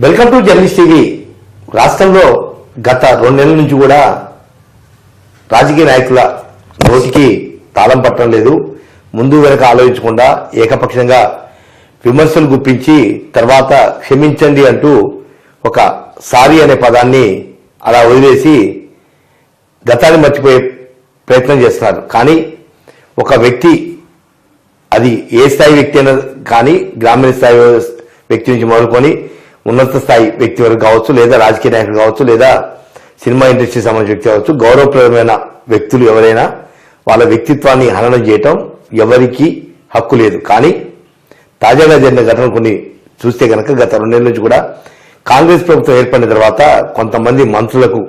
Welcome to journalist TV రాష్ట్రంలో గత రెండు నెలల నుంచి కూడా రాజకీయ నాయకుల నోటికి తాళం పట్టడం లేదు. ముందు వెనక ఆలోచించకుండా ఏకపక్షంగా విమర్శలు గుప్పించి తర్వాత క్షమించండి అంటూ ఒక సారీ అనే పదాన్ని అలా వదిలేసి గతాన్ని మర్చిపోయే ప్రయత్నం చేస్తున్నారు. కానీ ఒక వ్యక్తి అది ఏ స్థాయి వ్యక్తి అయినా కానీ గ్రామీణ స్థాయి వ్యక్తి నుంచి మొదలుకొని ఉన్నత స్థాయి వ్యక్తి వరకు కావచ్చు లేదా రాజకీయ నాయకులు కావచ్చు లేదా సినిమా ఇండస్ట్రీకి సంబంధించిన వ్యక్తి కావచ్చు గౌరవప్రదమైన వ్యక్తులు ఎవరైనా వాళ్ళ వ్యక్తిత్వాన్ని హననం చేయటం ఎవరికీ హక్కు లేదు. కానీ తాజాగా జరిగిన ఘటన కొన్ని చూస్తే కనుక గత రెండేళ్ళ నుంచి కూడా కాంగ్రెస్ ప్రభుత్వం ఏర్పడిన తర్వాత కొంతమంది మంత్రులకు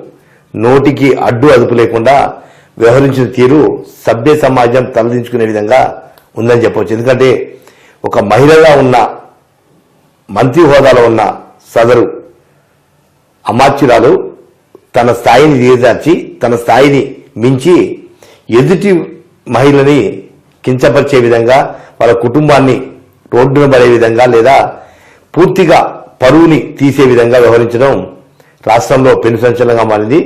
నోటికి అడ్డు అదుపు లేకుండా వ్యవహరించిన తీరు సభ్య సమాజం తలదించుకునే విధంగా ఉందని చెప్పవచ్చు. ఎందుకంటే ఒక మహిళగా ఉన్న మంత్రి హోదాలో ఉన్న సదరు అమాత్యురాలు తన స్థాయిని దిగజార్చి తన స్థాయిని మించి ఎదుటి మహిళని కించపరిచే విధంగా వాళ్ళ కుటుంబాన్ని రోడ్డున పడే విధంగా లేదా పూర్తిగా పరువుని తీసే విధంగా వ్యవహరించడం రాష్ట్రంలో పెను సంచలనంగా మారింది.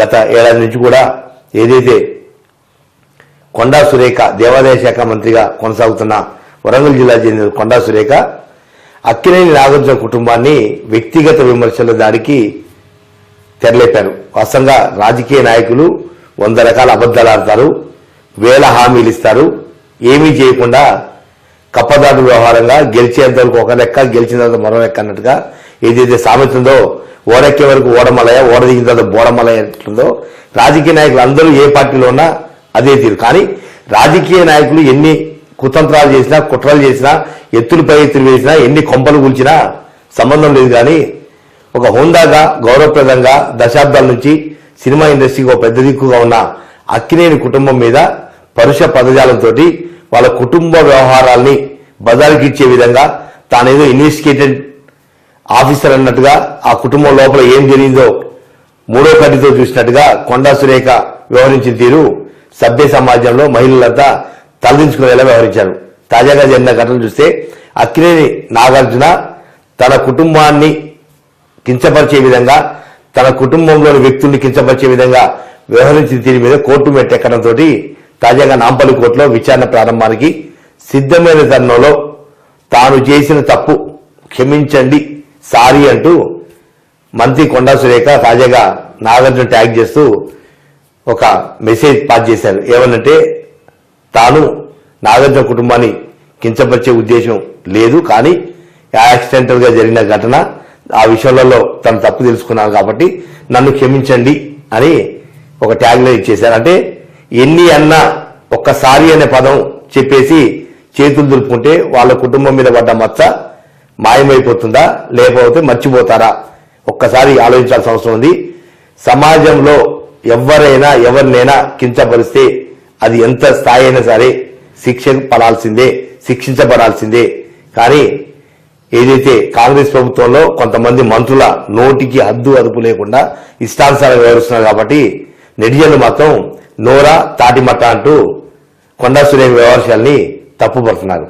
గత ఏడాది నుంచి కూడా ఏదైతే కొండా సురేఖ దేవాదాయ శాఖ మంత్రిగా కొనసాగుతున్న వరంగల్ జిల్లా చెందిన కొండా సురేఖ అక్కినేని నాగార్జున కుటుంబాన్ని వ్యక్తిగత విమర్శల దాడికి తెరలేపారు. వాస్తవంగా రాజకీయ నాయకులు వంద రకాల అబద్దాలు ఆడతారు వేల హామీలు ఇస్తారు. ఏమీ చేయకుండా కప్పదాటు వ్యవహారంగా గెలిచేంత వరకు ఒక లెక్క గెలిచిన తర్వాత మరో లెక్క అన్నట్టుగా ఏదైతే సామెత ఉందో ఓడెక్కే వరకు ఓడమలయ ఓడ దిగిన తర్వాత బోడమలయ ఎట్లుందో రాజకీయ నాయకులు అందరూ ఏ పార్టీలో ఉన్నా అదే తీరు. కానీ రాజకీయ నాయకులు ఎన్ని కుతంత్రాలు చేసినా కుట్రలు చేసినా ఎత్తులు పై ఎత్తులు వేసినా ఎన్ని కొంపలు కూల్చినా సంబంధం లేదు కానీ ఒక హోందాగా గౌరవప్రదంగా దశాబ్దాల నుంచి సినిమా ఇండస్ట్రీకి ఒక పెద్ద దిక్కుగా ఉన్న అక్కినేని కుటుంబం మీద పరుష పదజాలంతో వాళ్ళ కుటుంబ వ్యవహారాల్ని బజారుకి ఇచ్చే విధంగా తానేదో ఇన్వెస్టిగేటెడ్ ఆఫీసర్ అన్నట్టుగా ఆ కుటుంబం లోపల ఏం జరిగిందో మూడో కంటితో చూసినట్టుగా కొండా సురేఖ వ్యవహరించిన తీరు సభ్య సమాజంలో మహిళలంతా తలదించుకునేలా వ్యవహరించారు? తాజాగా జరిగిన ఘటనలు చూస్తే అక్కినేని నాగార్జున తన కుటుంబాన్ని కించపరిచే విధంగా తన కుటుంబంలోని వ్యక్తుల్ని కించపరిచే విధంగా వ్యవహరించిన తీరు మీద కోర్టు మెట్టెక్కడంతో తాజాగా నాంపల్లి కోర్టులో విచారణ ప్రారంభానికి సిద్ధమైన తరుణంలో తాను చేసిన తప్పు క్షమించండి సారీ అంటూ మంత్రి కొండా సురేఖ తాజాగా నాగార్జున ట్యాగ్ చేస్తూ ఒక మెసేజ్ పాస్ చేశారు. ఏమనంటే తాను నాగార్జున కుటుంబాన్ని కించపరిచే ఉద్దేశం లేదు కానీ యాక్సిడెంటల్గా జరిగిన ఘటన ఆ విషయాలలో తను తప్పు తెలుసుకున్నాను కాబట్టి నన్ను క్షమించండి అని ఒక ట్యాగ్ లైన్ ఇచ్చేశారు. అంటే ఎన్ని అన్నా ఒక్కసారి అనే పదం చెప్పేసి చేతులు దులుపుకుంటే వాళ్ళ కుటుంబం మీద పడ్డ మచ్చ మాయమైపోతుందా లేకపోతే మర్చిపోతారా? ఒక్కసారి ఆలోచించాల్సిన అవసరం ఉంది. సమాజంలో ఎవరైనా ఎవరినైనా కించపరిస్తే అది ఎంత స్థాయి అయినా సరే శిక్ష పడాల్సిందే శిక్షించబడాల్సిందే. కానీ ఏదైతే కాంగ్రెస్ ప్రభుత్వంలో కొంతమంది మంత్రుల నోటికి హద్దు అదుపు లేకుండా ఇష్టానుసారం వ్యవహరిస్తున్నారు కాబట్టి నెటిజన్లు మాత్రం నోరా తాటిమట్ట అంటూ కొండా సురేఖ వ్యవహారాన్ని తప్పుపడుతున్నారు.